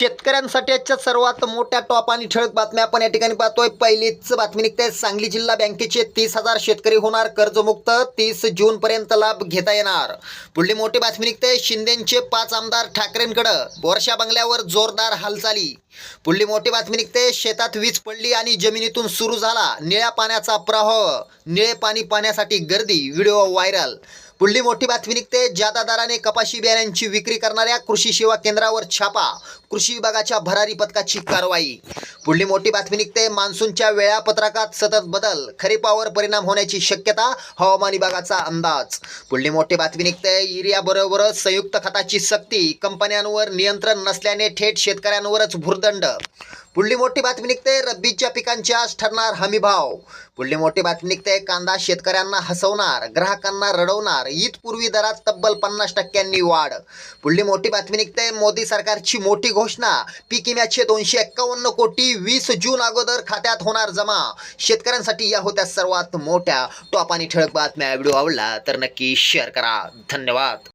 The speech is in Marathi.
शेतकऱ्यांसाठी आजच्या सर्वात मोठ्या टॉप आणि ठळक बातम्या आपण या ठिकाणी पाहतोय. पहिलीच बातमी निघते. सांगली जिल्हा बँकेचे तीस हजार शेतकरी होणार. कर्जमुक्त तीस जून पर्यंत लाभ घेता येणार. पुढली मोठी बातमी निघते. शिंदेचे पाच आमदार ठाकरेंकडं. वर्षा बंगल्यावर जोरदार हालचाली. पुढली मोठी बातमी निघते. शेतात वीज पडली आणि जमिनीतून सुरू झाला निळ्या पाण्याचा प्रवाह. निळे पाणी पाण्यासाठी गर्दी. Video viral. पुढली मोठी बातमी निघते. ज्यादा दराने कपाशी बियाण्यांची विक्री करणाऱ्या कृषी सेवा केंद्रावर छापा. कृषी विभागाच्या भरारी पथकाची कारवाई. पुढली मोठी बातमी निघते. मान्सूनच्या वेळापत्रकात सतत बदल. खरीपावर परिणाम होण्याची शक्यता हवामान विभागाचा अंदाज. पुढली मोठी बातमी निघते. युरियाबरोबरच संयुक्त खताची सक्ती. कंपन्यांवर नियंत्रण नसल्याने थेट शेतकऱ्यांवरच भुर्दंड. पुढली मोठी बातमी निघते. रब्बीच्या पिकांची आज ठरणार हमी भाव. पुढली मोठी बातमी निघते. कांदा शेतकऱ्यांना हसवणार ग्राहकांना रडवणार ईदपूर्वी दरात तब्बल पन्नास टक्क्यांनी वाढ. पुढली मोठी बातमी निघते. मोदी सरकारची मोठी घोषणा. पीक विम्याचे दोनशे एक्कावन्न कोटी वीस जून अगोदर खात्यात होणार जमा. शेतकऱ्यांसाठी या होत्या सर्वात मोठ्या टॉप आणि ठळक बातम्या. व्हिडिओ आवडला तर नक्की शेअर करा. धन्यवाद.